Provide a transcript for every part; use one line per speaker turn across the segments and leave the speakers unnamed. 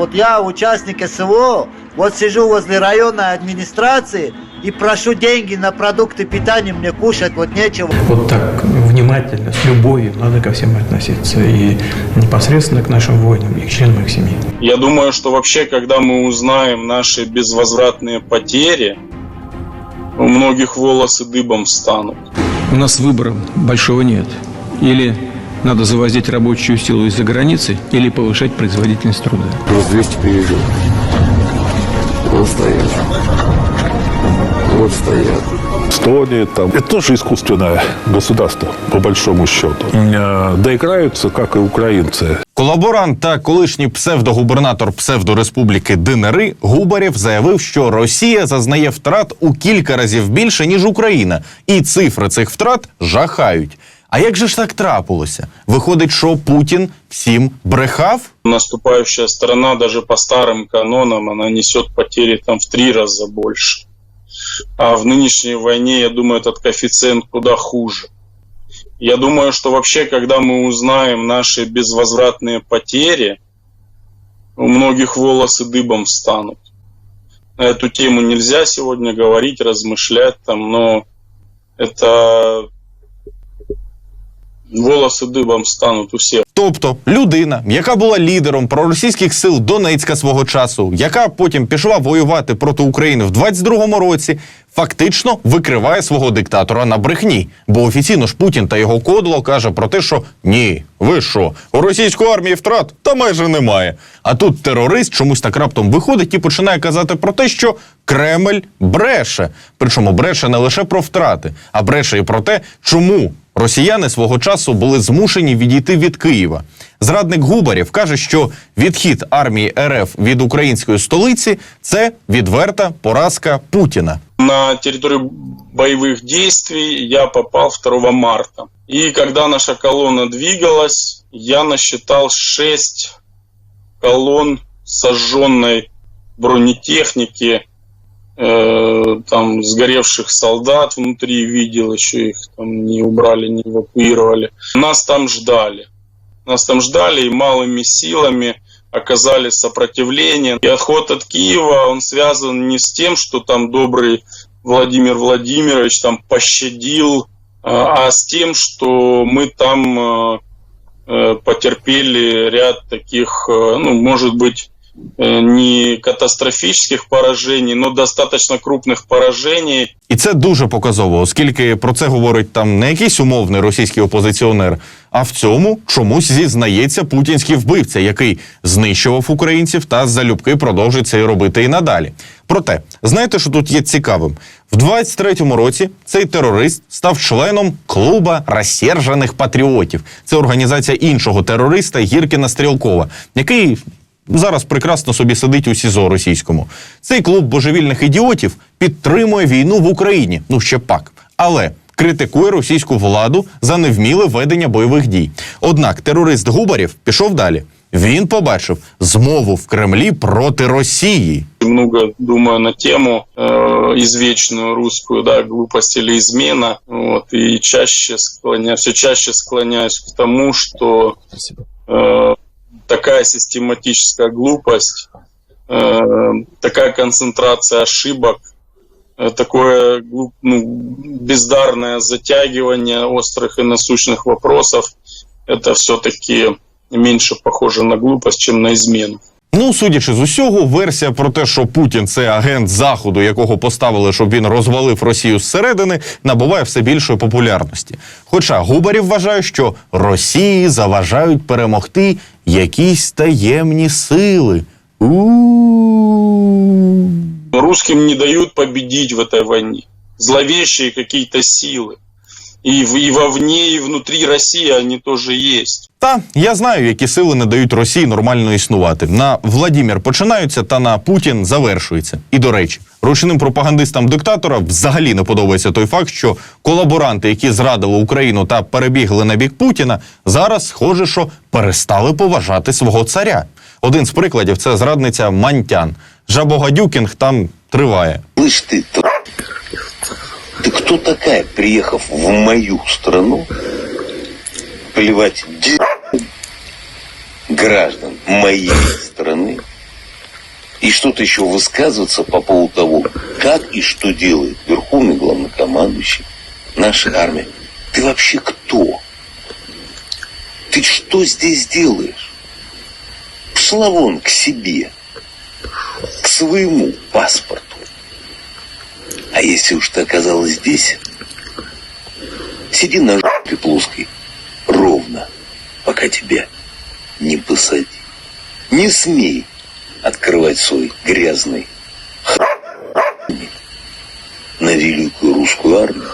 Вот я участник СВО, вот сижу возле районной администрации и прошу деньги на продукты питания, мне кушать вот нечего.
Вот так внимательно, с любовью надо ко всем относиться. И непосредственно к нашим воинам, и к членам их семьи.
Я думаю, что вообще, когда мы узнаем наши безвозвратные потери, у многих волосы дыбом станут.
У нас выбора большого нет. Или надо завозить рабочую силу из-за границы, или повышать производительность труда.
Плюс 200 перейдет. Вот стоят. Вот стоят.
Эстония, там. Это тоже искусственное государство, по большому счету. Э, Доиграются, как и украинцы.
Колаборант та колишній псевдогубернатор псевдореспубліки Динери Губарєв заявив, що Росія зазнає втрат у кілька разів більше ніж Україна, і цифри цих втрат жахають. А як же ж так трапилося? Виходить, що Путін всім брехав?
Наступающая сторона даже по старым канонам, она несет потери там в три раза больше. А в нынешней войне, я думаю, этот коэффициент куда хуже. Я думаю, что вообще, когда мы узнаем наши безвозвратные потери, у многих волосы дыбом станут. На эту тему нельзя сегодня говорить, размышлять там, но это волосы дыбом станут у всех.
Тобто людина, яка була лідером проросійських сил Донецька свого часу, яка потім пішла воювати проти України в 22-му році, фактично викриває свого диктатора на брехні. Бо офіційно ж Путін та його кодло каже про те, що ні, ви що, у російської армії втрат та майже немає. А тут терорист чомусь так раптом виходить і починає казати про те, що Кремль бреше. Причому бреше не лише про втрати, а бреше і про те, чому Росіяни свого часу були змушені відійти від Києва. Зрадник Губарєв каже, що відхід армії РФ від української столиці це відверта поразка Путіна.
На территорию боевых действий я попал 2 марта. И когда наша колонна двигалась, я насчитал 6 колонн сожженной бронетехники, э, там сгоревших солдат внутри видел, еще их там не убрали, не эвакуировали. Нас там ждали. Нас там ждали и малыми силами оказали сопротивление. И отход от Киева, он связан не с тем, что там добрый Владимир Владимирович там пощадил, а а с тем, что мы там э, э, потерпели ряд таких, э, ну, может быть, э, не катастрофических поражений, но достаточно крупных поражений.
І це дуже показово, оскільки про це говорить там не якийсь умовний російський опозиціонер, а в цьому чомусь зізнається путінський вбивця, який знищував українців та залюбки продовжить це робити і надалі. Проте, знаєте, що тут є цікавим? В 23-му році цей терорист став членом клуба розсержених патріотів. Це організація іншого терориста Гіркіна Стрілкова, який зараз прекрасно собі сидить у СІЗО російському. Цей клуб божевільних ідіотів підтримує війну в Україні. Ну ще пак. Але критикує російську владу за невміле ведення бойових дій. Однак терорист Губарєв пішов далі. Він побачив змову в Кремлі проти Росії.
много думаю на тему э, извечную русскую, да, глупость или измена, вот, и чаще склоняюсь, все чаще склоняюсь к тому, что э, такая систематическая глупость, э, такая концентрация ошибок, э, такое ну, бездарное затягивание острых и насущных вопросов, это все-таки меньше похоже на глупость, чем на измену.
Ну, судячи з усього, версія про те, що Путін це агент заходу, якого поставили, щоб він розвалив Росію зсередини, набуває все більшої популярності. Хоча Губарів вважає, що Росії заважають перемогти якісь таємні сили. У
Русским не дают победить в этой войне. Зловещие какие-то силы. И, в- и вовне, и внутри России они тоже есть.
Та я знаю, які сили не дають Росії нормально існувати. На Владімір починаються, та на Путін завершується. І до речі, ручним пропагандистам диктатора взагалі не подобається той факт, що колаборанти, які зрадили Україну та перебігли на бік Путіна, зараз схоже, що перестали поважати свого царя. Один з прикладів це зрадниця Мантян. Жабогадюкінг там триває.
Слышь ты, т- ты кто такая, приехав в мою страну, плевать граждан моей страны И что-то еще высказываться по поводу того, как и что делает Верховный Главнокомандующий нашей армии. Ты вообще кто? Ты что здесь делаешь? Пошла вон к себе, к своему паспорту. А если уж ты оказалась здесь, сиди на жопе плоской ровно, пока тебя не посадят. Не смей открывать свой грязный на великую русскую армию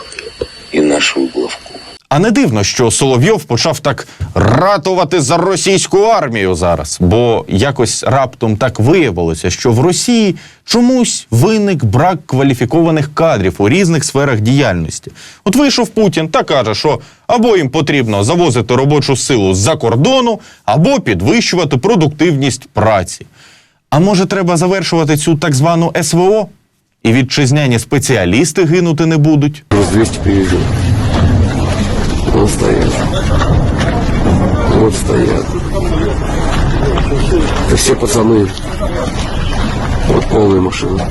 и нашего главку.
А не дивно, що Соловйов почав так ратувати за російську армію зараз, бо якось раптом так виявилося, що в Росії чомусь виник брак кваліфікованих кадрів у різних сферах діяльності. От вийшов Путін та каже, що або їм потрібно завозити робочу силу з-за кордону, або підвищувати продуктивність праці. А може, треба завершувати цю так звану СВО? І вітчизняні спеціалісти гинути не будуть.
200 привезем. Вот стоят. Вот стоят. Это все пацаны. Вот полная машина.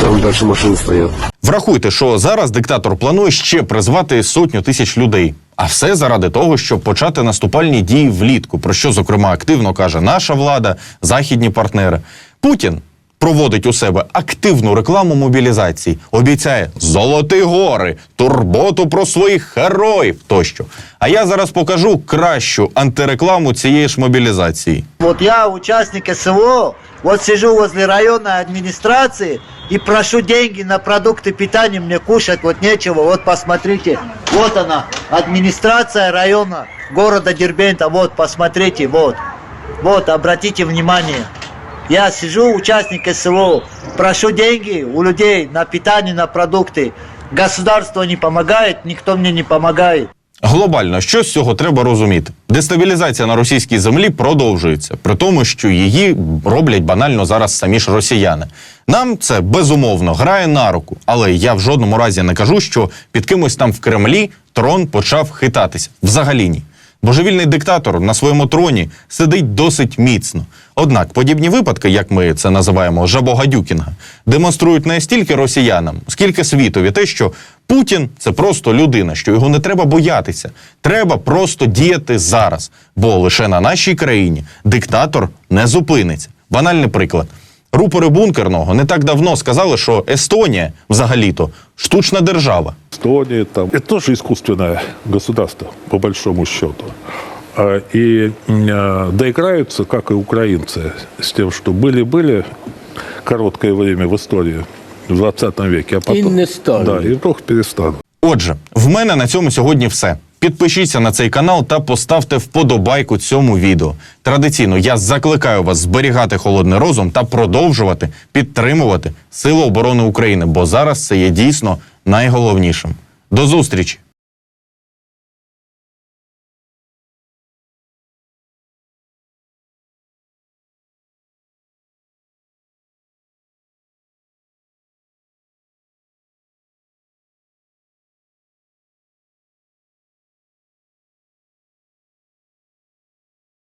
Там дальше машины стоят.
Врахуйте, що зараз диктатор планує ще призвати сотню тисяч людей. А все заради того, щоб почати наступальні дії влітку, про що зокрема активно каже наша влада, західні партнери. Путін проводить у себе активну рекламу мобілізації, обіцяє золоті гори, турботу про своїх героїв тощо. А я зараз покажу кращу антирекламу цієї ж мобілізації.
Вот я участник СВО, вот сижу возле районной администрации и прошу деньги на продукты питания, мне кушать вот нечего. Вот посмотрите, вот она, администрация района города Дербента, вот посмотрите, вот. Вот, обратите внимание. Я сижу, участник СВО, прошу деньги у людей на питание, на продукты. Государство не помогает, никто мне не помогает.
Глобально, що з цього треба розуміти? Дестабілізація на російській землі продовжується, при тому, що її роблять банально зараз самі ж росіяни. Нам це безумовно грає на руку, але я в жодному разі не кажу, що під кимось там в Кремлі трон почав хитатися. Взагалі ні. Божевільний диктатор на своєму троні сидить досить міцно. Однак подібні випадки, як ми це називаємо жабогадюкінга, демонструють не стільки росіянам, скільки світові те, що Путін це просто людина, що його не треба боятися. Треба просто діяти зараз, бо лише на нашій країні диктатор не зупиниться. Банальний приклад. Рупори бункерного не так давно сказали, що Естонія взагалі-то штучна держава.
Эстония там. Это тоже искусственное государство, по большому счету. А, И а, доиграются, как и украинцы, с тем, что были-были короткое время в истории, в 20 веке, а потом...
не станут.
Да, и вдруг перестанут.
Отже, в мене на цьому сьогодні все. Підпишіться на цей канал та поставте вподобайку цьому відео. Традиційно я закликаю вас зберігати холодний розум та продовжувати підтримувати Сили оборони України, бо зараз це є дійсно найголовнішим. До зустрічі!